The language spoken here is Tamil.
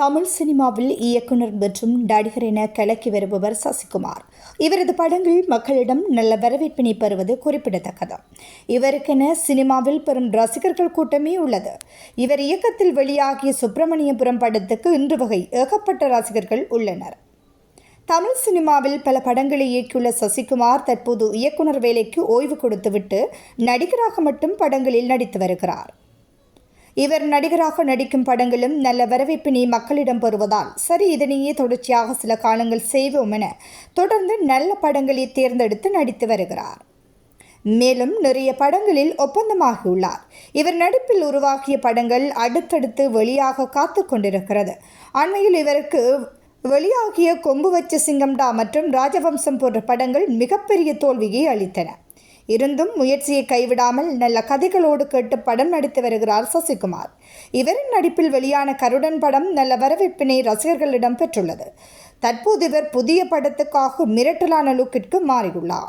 தமிழ் சினிமாவில் இயக்குனர் மற்றும் நடிகர் என கலக்கி வருபவர் சசிகுமார். இவரது படங்கள் மக்களிடம் நல்ல வரவேற்பினை பெறுவது குறிப்பிடத்தக்கது. இவருக்கென சினிமாவில் பெரும் ரசிகர்கள் கூட்டமே உள்ளது. இவர் இயக்கத்தில் வெளியாகிய சுப்பிரமணியபுரம் படத்துக்கு இன்று வகை ஏகப்பட்ட ரசிகர்கள் உள்ளனர். தமிழ் சினிமாவில் பல படங்களை இயக்கியுள்ள சசிகுமார் தற்போது இயக்குனர் வேலைக்கு ஓய்வு கொடுத்துவிட்டு நடிகராக மட்டும் படங்களில் நடித்து வருகிறார். இவர் நடிகராக நடிக்கும் படங்களும் நல்ல வரவேற்பினை மக்களிடம் பெறுவதால் சரி இதனையே தொடர்ச்சியாக சில காலங்கள் செய்வோம் என தொடர்ந்து நல்ல படங்களை தேர்ந்தெடுத்து நடித்து வருகிறார். மேலும் நிறைய படங்களில் ஒப்பந்தமாகியுள்ளார். இவர் நடிப்பில் உருவாகிய படங்கள் அடுத்தடுத்து வெளியாக காத்து கொண்டிருக்கிறது. அண்மையில் இவருக்கு வெளியாகிய கொம்பு வச்ச சிங்கம்டா மற்றும் ராஜவம்சம் போன்ற படங்கள் மிகப்பெரிய தோல்வியை அளித்தன. இருந்தும் முயற்சியை கைவிடாமல் நல்ல கதைகளோடு கேட்டு படம் நடித்து வருகிறார் சசிகுமார். இவரின் நடிப்பில் வெளியான கருடன் படம் நல்ல வரவேற்பினை ரசிகர்களிடம் பெற்றுள்ளது. தற்போது இவர் புதிய படத்துக்காக மிரட்டலான லுக்கிற்கு மாறியுள்ளார்.